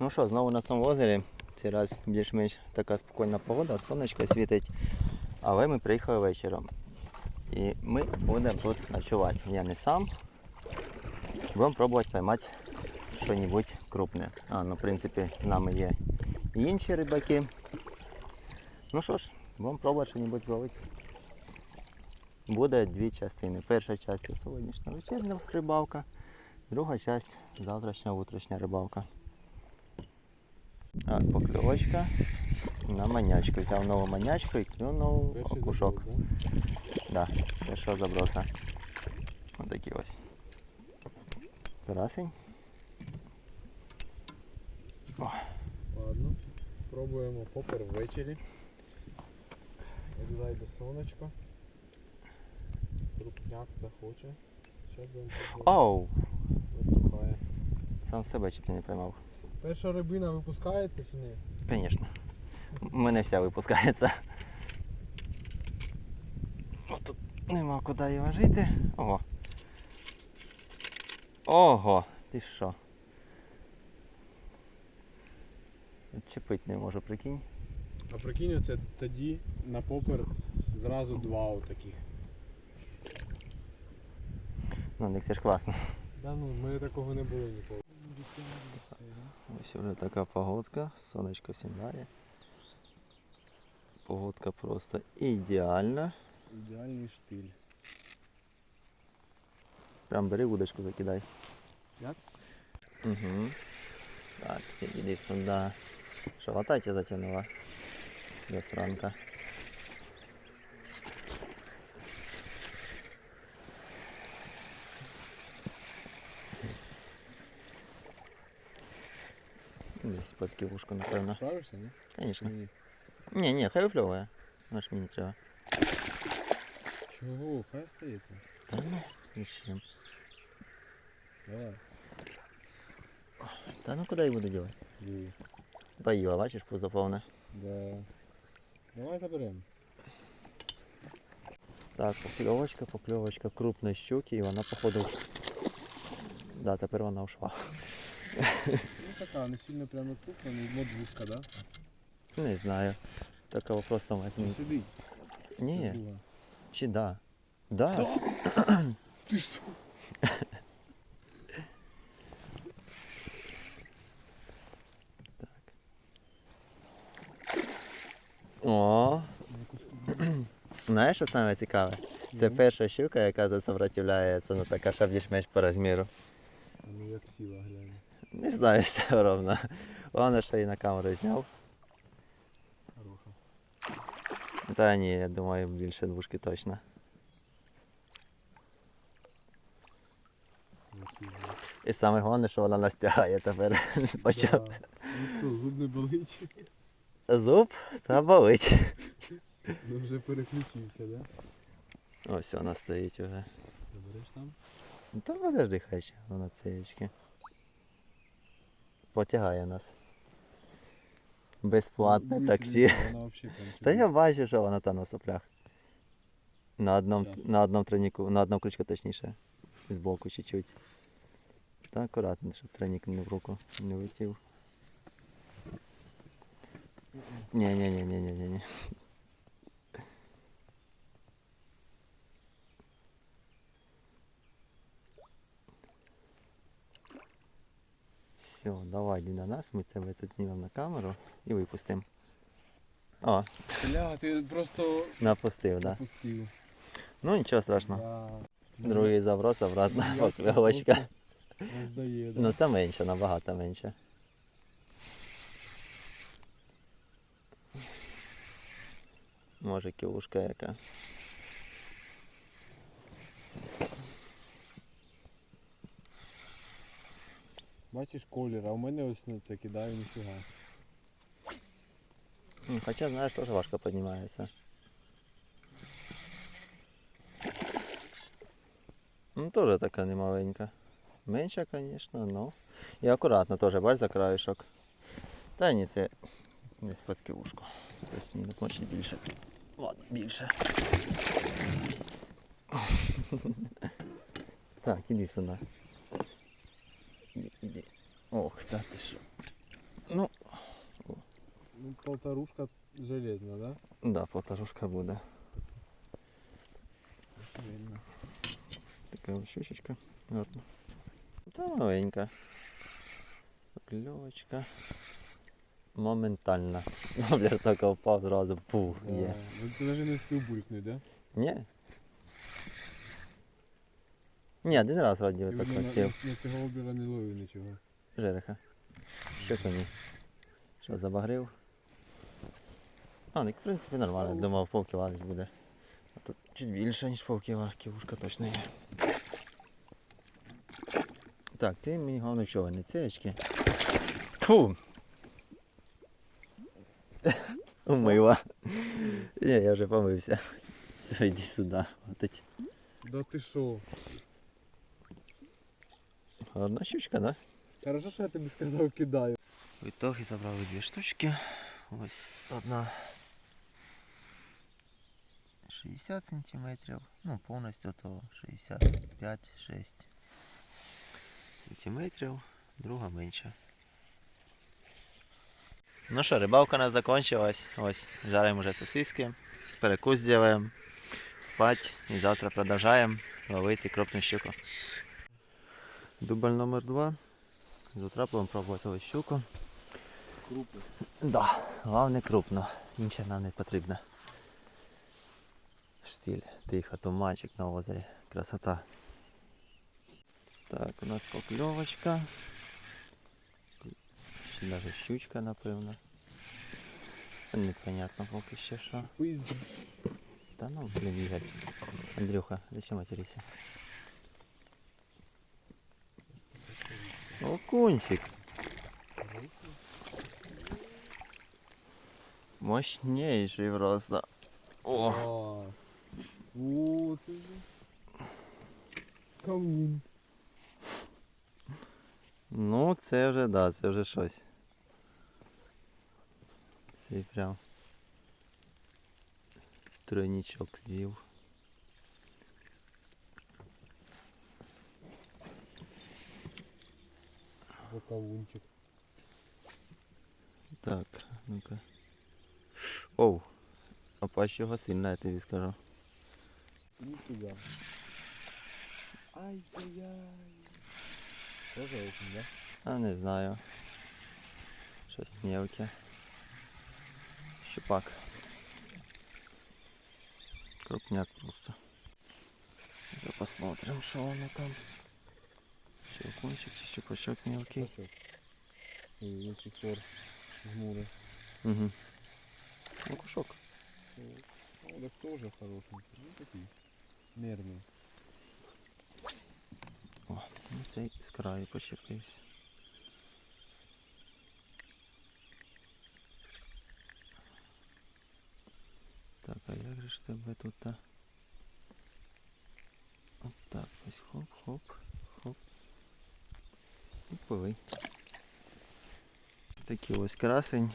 Ну що, знову на цьому озері. Цей раз більш-менш така спокійна погода, сонечко світить. Але ми приїхали вечором. І ми будемо тут ночувати. Я не сам. Будемо пробувати поймати щось крупне. А, ну, в принципі, з нами є інші рибаки. Ну що ж, будемо пробувати щось зловити. Буде дві частини. Перша частина сьогоднішня вечірня рибалка, друга частина завтрашня утрішня рибалка. А, покльовочка на манячку. Взяв нову манячку і клюнув окушок. Да, першого заброса. Ось такі ось. Красень. да? Ладно. Пробуємо попер ввечері. Як зайде сонечко. Крупняк захоче. Ще. Оу! Сам себе чуть не поймав. Перша рибина випускається чи ні? Звісно. У мене вся випускається. О, тут нема куди його жити. Ого. Ого! Ти що? Чепить не можу, прикинь. А прикинь, це тоді на попер зразу два отаких. Ну, так це ж класно. Да ну, в мене такого не було ніколи. Ось вже така погодка, сонечко сідає. Погодка просто ідеальна. Ідеальний штиль. Прям бери удочку закидай. Як? Угу. Так, іди сюди. Що, латайте затягнула? Без ранка. Десь під ківушку, напевно. Справишся, ні? Звісно. Ні. Ні, ні, хай випльовує. Аж мені треба. Чого? Хай остається. Та ну, і ще. Давай. Та ну куди я буду делать? Диви. Поїла, бачиш, пузо повне. Да. Давай заберемо. Так, покльовочка, покльовочка крупної щуки, і вона походу. Да, тепер вона ушла. Ну така, не сильно прямо крупна, не модвуска, да? Не знаю. Такого просто мать Не не. сиди. Ні, чи да. Да. Ти що? О, знаєш, що саме цікаве? Це Ну. перша щука, яка сопротивляється, ну така що більш-менш по розміру. Ну як сіла глянь. Не знаю, все ровно. Головне, що і на камеру зняв. Та ні, я думаю, більше двушки точно. І саме головне, що вона нас тягає тепер. Почав. Да. Ну що, зуб не болить? Зуб та болить. Ну вже переключився, да? Ось вона стоїть уже. Забереш сам? То подожди хай ще вона цієчки. Потягає нас. Безплатне Ну, таксі. Вона Та я бачу, що вона там на соплях. На одному, на одному треніку, на одному крючку точніше. Збоку чуть-чуть. Та акуратно, щоб тренік не в руку не летів. ні ні ні ні ні ні ні Все, давай йди на нас, ми тебе тут знімемо на камеру і випустимо. О, Бля, ти просто напустив, да. опустив. Ну нічого страшного. Другий заброс обратно, Роздає, да. Ну це менше, набагато менше. Може кілушка яка. Бачиш колір, а у мене ось на це кидаю ніфіга. Хоча, знаєш, теж важко піднімається. Ну, теж така немаленька. Менша, звісно, ну. І акуратно теж, бач за краєшок. Та ні, це десь під кілушку. Тобто мінус, може більше. Ладно, більше. так, іди сюди. Іди, іди. Ох, та ти що. Ну, Ну, полторушка железна, да? да, полторушка буде. Видно. Така ось щучечка. Гарна. Та маленька. Покльовочка. Моментальна. Воблер тільки впав зразу. Пух, є. Ну ти навіть не встиг булькнути, да? Ні. Ні, один раз вроді Ти так видно, на, хотів. на цього обіра не ловив нічого. Жереха. Що коні? Що, забагрив? А, ну, в принципі, нормально. Думав, півкіла десь буде. А тут чуть більше, ніж півкіла, ківушка точно є. Так, ти мені головне чого, не цієчки. Фу! Умила. Ні, я вже помився. Все, йди сюди. Отить. Да ти що? Гарна щучка, да? Хорошо, що я тобі сказав, кидаю. В ітогі забрали дві штучки. Ось одна 60 сантиметрів, ну повністю то 65-6 сантиметрів, друга менша. Ну що, рибалка у нас закончилась. Ось, жаримо вже сосиски, перекус делаем, спать і завтра продовжаємо ловити крупну щуку. Дубль номер 2 Затрапимо пробувати щуку. Крупно. Да, Головне крупно. Інше нам не потрібно. Штиль, тихо, туманчик на озері. Красота. Так, у нас покльовочка. Ще навіть щучка напевно. Непонятно поки ще що. Та ну блін, Андрюха, зачем материся? Окунчик. Мощнейший просто. О. О, це. Камін. ну це вже да, це вже щось. Це прям тройничок з'їв. Бокавунчик. Так, ну-ка. Оу, а пащ його сильна, я тобі скажу. Ніфіга. Ай-яй-яй. Тоже очень, да? А не знаю. Щось мелке. Щупак. Крупняк просто. Вже посмотрим, що воно там. Чи окунчик, чи щупачок мелкий. Пачок. І до сих пор жмури. Угу. Ну, кушок. Ну, так тоже хорошенький. Ну, такий. Нервний. О, ну цей з краю почерпився. Так, а як же ж тебе тут? а? І. Такий ось красень.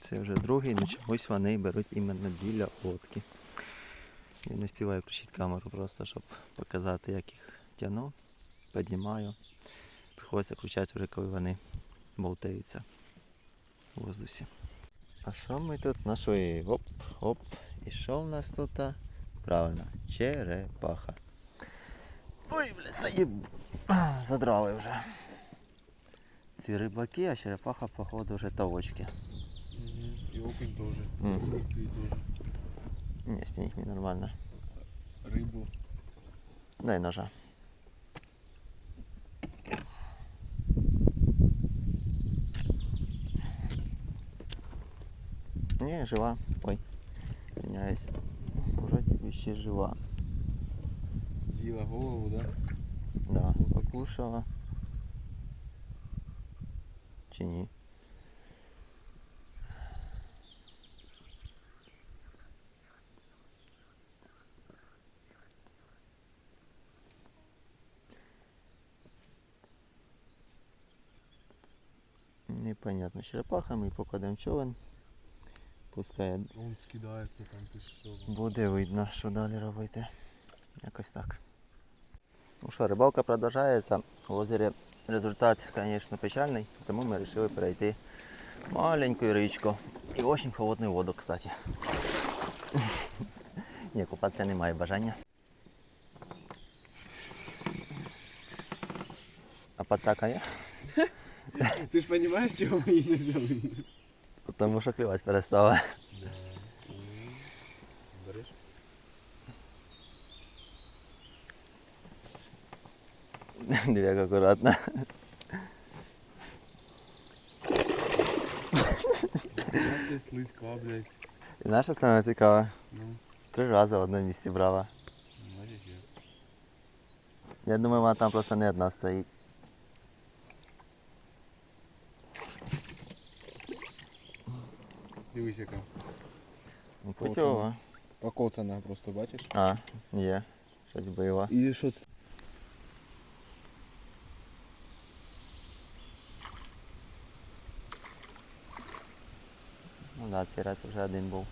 Це вже другий, ну чомусь вони беруть іменно біля лодки. Я не співаю включити камеру просто, щоб показати, як їх тягну, піднімаю. Приходиться включати вже коли вони болтаються у воздусі. А що ми тут знайшли? Оп, оп. І що в нас тут? Правильно, черепаха. Ой, бля, заїб. Задрали вже. Ці рибаки, а черепаха, походу, вже тавочки. Угу. І окунь тоже. Мгм. Цей тоже. Ні, спінік мені нормально. Рибу. Дай ножа. Не, жива. Ой. Извиняюсь. Вроде бы ще жива. З'їла голову, да? Да, покушала. Чи ні? Непонятно. Черепаха ми покладемо човен. Пускай Он скидається там, що. Буде видно, що далі робити. Якось так. Ну що, рибалка продовжується. В озері результат, звісно, печальний, тому ми вирішили перейти маленькую річку. І очень холодну воду, кстати. Ні, купатися немає бажання. А пацака є? Ти ж розумієш, чого ми її не взяли? Тому що клювати перестала. Диви, як акуратно. Це слизька, блядь. І знаєш, що саме цікаве? Ну, Три рази в одному місці брала. бачиш як. Я думаю, вона там просто не одна стоїть. Дивись яка. Ну, Коцана. Путьова. Покоцана просто, бачиш? А, є. Щось бойова. І що це? Ну да, цей раз вже один був.